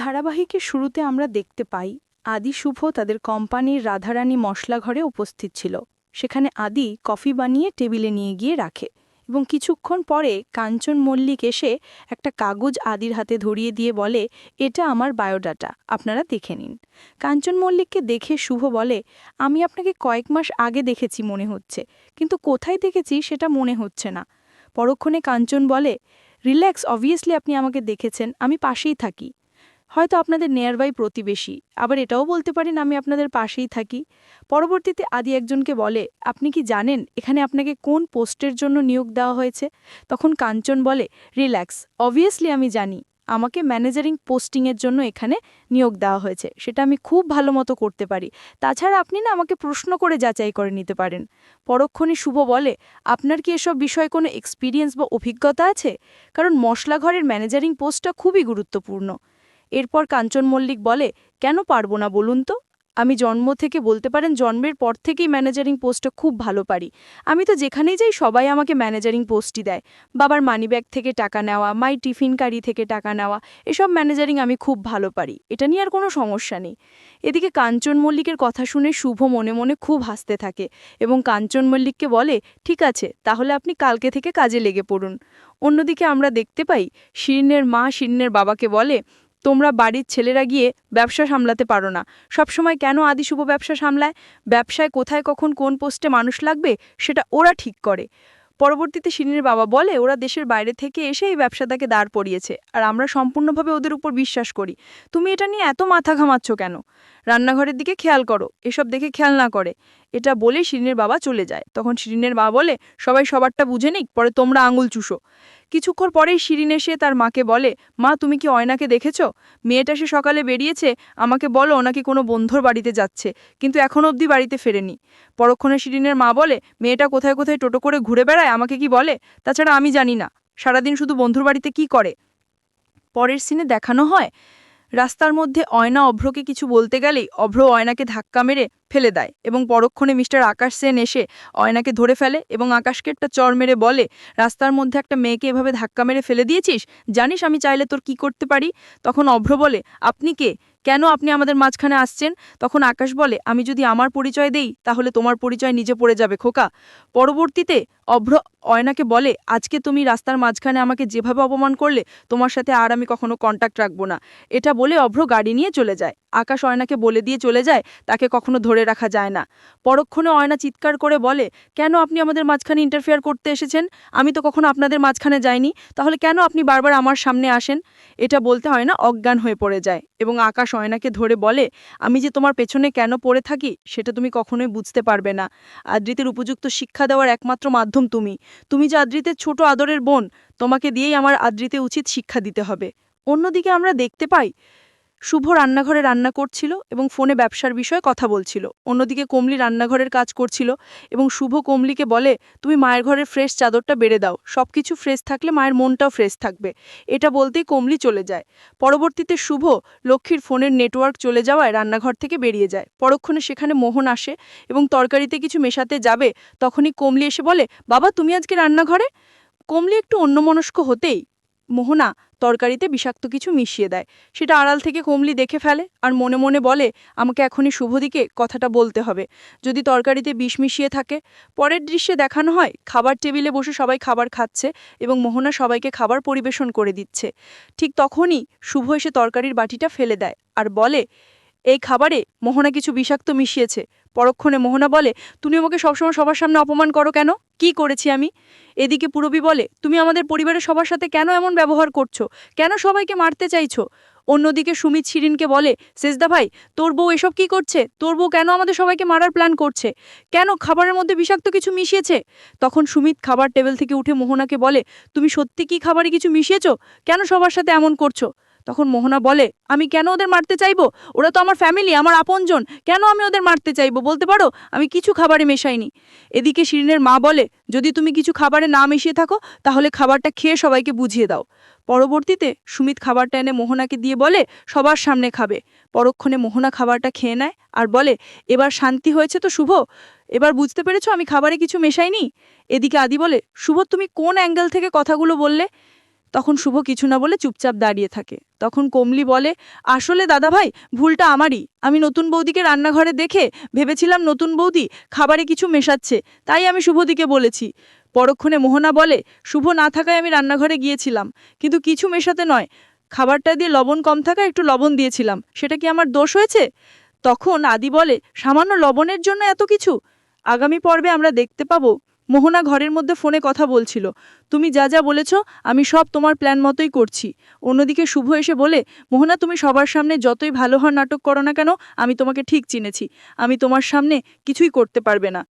ধারাবাহিকের শুরুতে আমরা দেখতে পাই, আদি শুভ তাদের কোম্পানির রাধারানী মশলাঘরে উপস্থিত ছিল। সেখানে আদি কফি বানিয়ে টেবিলে নিয়ে গিয়ে রাখে এবং কিছুক্ষণ পরে কাঞ্চন মল্লিক এসে একটা কাগজ আদির হাতে ধরিয়ে দিয়ে বলে, এটা আমার বায়োডাটা, আপনারা দেখে নিন। কাঞ্চন মল্লিককে দেখে শুভ বলে, আমি আপনাকে কয়েক মাস আগে দেখেছি মনে হচ্ছে, কিন্তু কোথায় দেখেছি সেটা মনে হচ্ছে না। পরক্ষণে কাঞ্চন বলে, রিল্যাক্স, অবভিয়াসলি আপনি আমাকে দেখেছেন, আমি পাশেই থাকি। হয়তো আপনাদের নেয়ারবাই প্রতিবেশী। আবার এটাও বলতে পারেন, আমি আপনাদের পাশেই থাকি। পরবর্তীতে আদি একজনকে বলে, আপনি কি জানেন এখানে আপনাকে কোন পোস্টের জন্য নিয়োগ দেওয়া হয়েছে? তখন কাঞ্চন বলে, রিল্যাক্স অবভিয়াসলি আমি জানি। আমাকে ম্যানেজারিং পোস্টিংয়ের জন্য এখানে নিয়োগ দেওয়া হয়েছে। সেটা আমি খুব ভালো মতো করতে পারি। তাছাড়া আপনি না আমাকে প্রশ্ন করে যাচাই করে নিতে পারেন। পরক্ষণে শুভ বলে, আপনার কি এসব বিষয়ে কোনো এক্সপিরিয়েন্স বা অভিজ্ঞতা আছে? কারণ মশলাঘরের ম্যানেজারিং পোস্টটা খুবই গুরুত্বপূর্ণ। এরপর কাঞ্চন মল্লিক বলে, কেন পারব না বলুন তো? আমি জন্ম থেকে বলতে পারেন জন্মের পর থেকেই ম্যানেজারিং পোস্টটা খুব ভালো পারি। আমি তো যেখানেই যাই সবাই আমাকে ম্যানেজারিং পোস্টই দেয়। বাবার মানিব্যাগ থেকে টাকা নেওয়া, মাই টিফিন কারি থেকে টাকা নেওয়া, এসব ম্যানেজারিং আমি খুব ভালো পারি। এটা নিয়ে আর কোনো সমস্যা নেই। এদিকে কাঞ্চন মল্লিকের কথা শুনে শুভ মনে মনে খুব হাসতে থাকে এবং কাঞ্চন মল্লিককে বলে, ঠিক আছে, তাহলে আপনি কালকে থেকে কাজে লেগে পড়ুন। অন্যদিকে আমরা দেখতে পাই শিরিনের মা শিরিনের বাবাকে বলে তোমরা বাড়ির ছেলেরা গিয়ে ব্যবসা সামলাতে পারো না। সবসময় কেন আদি শুভ ব্যবসা সামলায়? ব্যবসায় কোথায় কখন কোন পোস্টে মানুষ লাগবে, সেটা ওরা ঠিক করে। পরবর্তীতে শিরিনের বাবা বলে, ওরা দেশের বাইরে থেকে এসে এই ব্যবসাটাকে দাঁড় করিয়েছে, আর আমরা সম্পূর্ণভাবে ওদের উপর বিশ্বাস করি। তুমি এটা নিয়ে এত মাথা ঘামাচ্ছ কেন? রান্নাঘরের দিকে খেয়াল করো, এসব দেখে খেয়াল না করে। এটা বলে শিরিনের বাবা চলে যায়। তখন শিরিনের বাবা বলে, সবাই সবারটা বুঝে নিক, পরে তোমরা আঙুল চুষো। কিছুক্ষণ পরেই শিরিন এসে তার মাকে বলে, মা, তুমি কি অয়নাকে দেখেছ? মেয়েটা সে সকালে বেরিয়েছে, আমাকে বলো ওনাকে কোনো বন্ধুর বাড়িতে যাচ্ছে, কিন্তু এখন অবধি বাড়িতে ফেরেনি। পরক্ষণে শিরিনের মা বলে, মেয়েটা কোথায় কোথায় টোটো করে ঘুরে বেড়ায়, আমাকে কি বলে? তাছাড়া আমি জানি না। সারাদিন শুধু বন্ধুর বাড়িতে কি করে? পরের সিনে দেখানো হয়। রাস্তার মধ্যে অয়না অভ্রকে কিছু বলতে গেলেই অভ্র অয়নাকে ধাক্কা মেরে ফেলে দেয় এবং পরক্ষণে মিস্টার আকাশ সেন এসে অয়নাকে ধরে ফেলে এবং আকাশকে একটা চর মেরে বলে, রাস্তার মধ্যে একটা মেয়েকে এভাবে ধাক্কা মেরে ফেলে দিয়েছিস? জানিস আমি চাইলে তোর কি করতে পারি? তখন অভ্র বলে, আপনি কে? কেন আপনি আমাদের মাঝখানে আসছেন? তখন আকাশ বলে, আমি যদি আমার পরিচয় দেই, তাহলে তোমার পরিচয় নিজে পড়ে যাবে, খোকা। পরবর্তীতে অভ্র অয়নাকে বলে, আজকে তুমি রাস্তার মাঝখানে আমাকে যেভাবে অপমান করলে, তোমার সাথে আর আমি কখনো কন্ট্যাক্ট রাখব না। এটা বলে অভ্র গাড়ি নিয়ে চলে যায়। আকাশ অয়নাকে বলে দিয়ে চলে যায়, তাকে কখনো ধরে রাখা যায় না। পরক্ষণে অয়না চিৎকার করে বলে, কেন আপনি আমাদের মাঝখানে ইন্টারফেয়ার করতে এসেছেন? আমি তো কখনো আপনাদের মাঝখানে যাইনি। তাহলে কেন আপনি বারবার আমার সামনে আসেন? এটা বলতে হয় না অজ্ঞান হয়ে পড়ে যায় এবং আকাশ অয়নাকে ধরে বলে, আমি যে তোমার পেছনে কেন পড়ে থাকি, সেটা তুমি কখনোই বুঝতে পারবে না। আদ্রিতের উপযুক্ত শিক্ষা দেওয়ার একমাত্র মাধ্যম তুমি। তুমি যে আদ্রিতের ছোট আদরের বোন, তোমাকে দিয়েই আমার আদ্রিতে উচিত শিক্ষা দিতে হবে। অন্যদিকে আমরা দেখতে পাই শুভ রান্নাঘরে রান্না করছিল এবং ফোনে ব্যবসার বিষয়ে কথা বলছিল। অন্যদিকে কমলি রান্নাঘরের কাজ করছিল এবং শুভ কমলিকে বলে, তুমি মায়ের ঘরের ফ্রেশ চাদরটা বেড়ে দাও। সব কিছু ফ্রেশ থাকলে মায়ের মনটাও ফ্রেশ থাকবে। এটা বলতেই কমলি চলে যায়। পরবর্তীতে শুভ লক্ষ্মীর ফোনের নেটওয়ার্ক চলে যাওয়ায় রান্নাঘর থেকে বেরিয়ে যায়। পরক্ষণে সেখানে মোহন আসে এবং তরকারিতে কিছু মেশাতে যাবে, তখনই কমলি এসে বলে, বাবা, তুমি আজকে রান্নাঘরে? কমলি একটু অন্যমনস্ক হতেই মোহনা তরকারিতে বিষাক্ত কিছু মিশিয়ে দেয়। সেটা আড়াল থেকে কমলি দেখে ফেলে আর মনে মনে বলে, আমাকে এখনই শুভদিকে কথাটা বলতে হবে। যদি তরকারিতে বিষ মিশিয়ে থাকে, পরের দৃশ্যে দেখানো হয়, খাবার টেবিলে বসে সবাই খাবার খাচ্ছে এবং মোহনা সবাইকে খাবার পরিবেশন করে দিচ্ছে। ঠিক তখনই শুভ এসে তরকারির বাটিটা ফেলে দেয় আর বলে এই খাবারে মোহনা কিছু বিষাক্ত মিশিয়েছে। পরক্ষণে মোহনা বলে, তুমি আমাকে সবসময় সবার সামনে অপমান করো কেন? কি করেছি আমি? এদিকে পুরবী বলে, তুমি আমাদের পরিবারের সবার সাথে কেন এমন ব্যবহার করছ? কেন সবাইকে মারতে চাইছো? অন্যদিকে সুমিত শিরিনকে বলে, সেজদা ভাই, তোর বউ এসব কি করছে? তোর বউ কেন আমাদের সবাইকে মারার প্ল্যান করছে? কেন খাবারের মধ্যে বিষাক্ত কিছু মিশিয়েছে? তখন সুমিত খাবার টেবিল থেকে উঠে মোহনাকে বলে, তুমি সত্যি কি খাবারে কিছু মিশিয়েছো? কেন সবার সাথে এমন করছ? তখন মোহনা বলে, আমি কেন ওদের মারতে চাইব? ওরা তো আমার ফ্যামিলি আমার আপনজন। কেন আমি ওদের মারতে চাইব? বলতে পারো? আমি কিছু খাবারে মেশাইনি। এদিকে শিরিনের মা বলে, যদি তুমি কিছু খাবারে না মিশিয়ে থাকো, তাহলে খাবারটা খেয়ে সবাইকে বুঝিয়ে দাও। পরবর্তীতে সুমিত খাবারটা এনে মোহনাকে দিয়ে বলে, সবার সামনে খাবে। পরক্ষণে মোহনা খাবারটা খেয়ে নেয় আর বলে, এবার শান্তি হয়েছে তো শুভ? এবার বুঝতে পেরেছ আমি খাবারে কিছু মেশাইনি? এদিকে আদি বলে, শুভ, তুমি কোন অ্যাঙ্গেল থেকে কথাগুলো বললে? তখন শুভ কিছু না বলে চুপচাপ দাঁড়িয়ে থাকে। তখন কমলি বলে, আসলে দাদাভাই, ভুলটা আমারই। আমি নতুন বৌদিকে রান্নাঘরে দেখে ভেবেছিলাম নতুন বৌদি খাবারে কিছু মেশাচ্ছে, তাই আমি শুভদিকে বলেছি। পরক্ষণে মোহনা বলে, শুভ না থাকায় আমি রান্নাঘরে গিয়েছিলাম, কিন্তু কিছু মেশাতে নয়। খাবারটা দিয়ে লবণ কম থাকা একটু লবণ দিয়েছিলাম, সেটা কি আমার দোষ হয়েছে? তখন আদি বলে, সামান্য লবণের জন্য এত কিছু? আগামী পর্বে আমরা দেখতে পাবো। মোহনা ঘরের মধ্যে ফোনে কথা বলছিল, তুমি যা যা বলেছ, আমি সব তোমার প্ল্যান মতোই করছি। অন্যদিকে শুভ এসে বলে, মোহনা, তুমি সবার সামনে যতই ভালো হওয়ার নাটক করো না কেন, আমি তোমাকে ঠিক চিনেছি। আমি তোমার সামনে কিছুই করতে পারবে না।